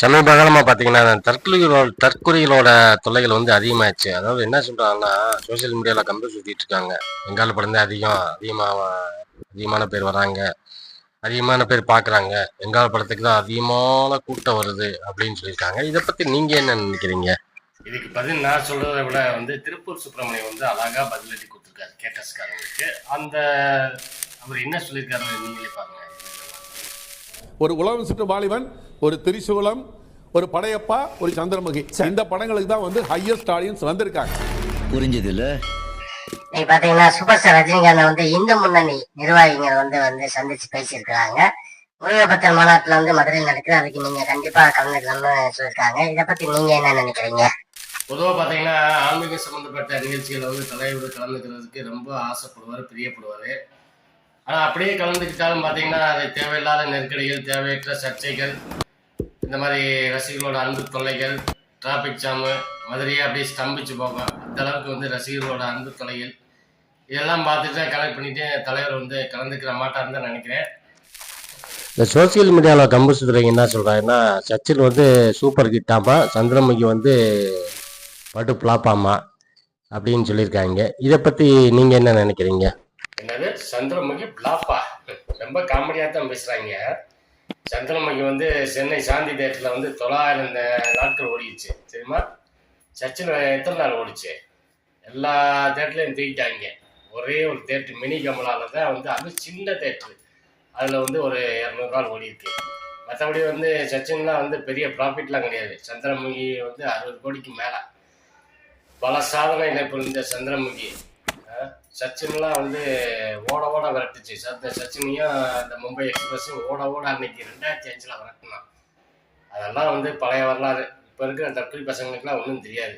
சமீப காலமாக பார்த்தீங்கன்னா தற்கொலைகளோட தற்கொலைகளோட தொல்லைகள் வந்து அதிகமாகிடுச்சு அதாவது என்ன சொல்கிறாங்கன்னா சோஷியல் மீடியாவில் கம்பி சுற்றிட்டு இருக்காங்க. பெங்கால் படம் தான் அதிகம் அதிகமாக அதிகமான பேர் வராங்க. அதிகமான பேர் பார்க்குறாங்க பெங்கால் படத்துக்கு தான் அதிகமான கூட்டம் வருது அப்படின்னு சொல்லியிருக்காங்க. இதை பற்றி நீங்கள் என்ன நினைக்கிறீங்க? இதுக்கு பதில் நான் சொல்கிறத விட வந்து திருப்பூர் சுப்பிரமணியம் வந்து அழகாக பதிலடி கொடுத்துருக்காரு கேட்டஸ்காரங்களுக்கு அந்த அவர் என்ன சொல்லியிருக்காருன்னு நீங்களே பாருங்க. ஒரு உலகம் சுற்று வாலிபன் ஒரு திரிசூலம் ஒரு படையப்பா ஒரு சந்திரமுகி. இந்த படங்களுக்கு தான் வந்து ஹையஸ்ட் ஆடியன்ஸ் வந்திருக்காங்க. புரிஞ்சது இல்ல நீ பாத்தீங்கன்னா சூப்பர் ஸ்டார் ரஜினிகாந்த் வந்து இந்து முன்னணி நிர்வாகிகள் வந்து வந்து சந்திச்சு பேசியிருக்கிறாங்க. முருகபத்தர் மாநாட்டுல வந்து மதுரையில் நடக்குது. அதுக்கு நீங்க கண்டிப்பா கலந்துக்கலாம்னு சொல்லியிருக்காங்க. இதை பத்தி நீங்க என்ன நினைக்கிறீங்க? பொதுவாக பார்த்தீங்கன்னா ஆன்மீக சம்மந்தப்பட்ட நிகழ்ச்சிகளை வந்து தலைவர் கலந்துக்கிறதுக்கு ரொம்ப ஆசைப்படுவார் பிரியப்படுவார். ஆனால் அப்படியே கலந்துக்கிட்டாலும் பார்த்தீங்கன்னா அது தேவையில்லாத நெருக்கடிகள் தேவையற்ற சர்ச்சைகள் இந்த மாதிரி ரசிகர்களோட அன்பு தொல்லைகள் டிராஃபிக் ஜாமு மதுரையே அப்படியே ஸ்தம்பிச்சு போகும் அந்த அளவுக்கு வந்து ரசிகர்களோட அன்பு தொல்லைகள் இதெல்லாம் பார்த்துட்டு கலெக்ட் பண்ணிட்டு தலைவர் வந்து கலந்துக்கிற மாட்டாருன்னு தான் நினைக்கிறேன். இந்த சோசியல் மீடியாவில் கம்பு சுத்துறவங்க என்ன சொல்கிறாங்கன்னா சச்சின் வந்து சூப்பர் ஹிட்டாமா சந்திரமுகி வந்து பட்டு பிளாப்பாமா அப்படின்னு சொல்லியிருக்காங்க. இதை பற்றி நீங்கள் என்ன நினைக்கிறீங்க? என்னது? சந்திரமுகி பிளாப்பா ரொம்ப காமெடியாக தான் பேசுகிறாங்க சந்திரமுகி வந்து சென்னை சாந்தி தேட்டரில் வந்து தொள்ளாயிரம் நாட்கள் ஓடிடுச்சு சரிம்மா சச்சின் எத்தனை நாள் ஓடிச்சு? எல்லா தேட்டர்லையும் தூக்கிட்டாங்க. ஒரே ஒரு தேட்டர் மினி கமலால தான் வந்து அது சின்ன தேட்டரு. அதில் வந்து ஒரு இரநூறு நாள் மற்றபடி வந்து சச்சின்லாம் வந்து பெரிய ப்ராஃபிட்லாம் கிடையாது. சந்திரமுகி வந்து அறுபது கோடிக்கு மேலே. பல சாதனை புரிந்த சந்திரமுகி சச்சின்லாம் வந்து ஓட ஓட விரட்டுச்சு. சத்த சச்சினையும் அந்த மும்பை எக்ஸ்பிரஸும் ஓட ஓட அன்னைக்கு ரெண்டாயிரத்தி அஞ்சில் விரட்டினான். அதெல்லாம் வந்து பழைய வரலாறு. இப்போ இருக்கிற தற்கொலை பசங்களுக்குலாம் ஒன்றும் தெரியாது.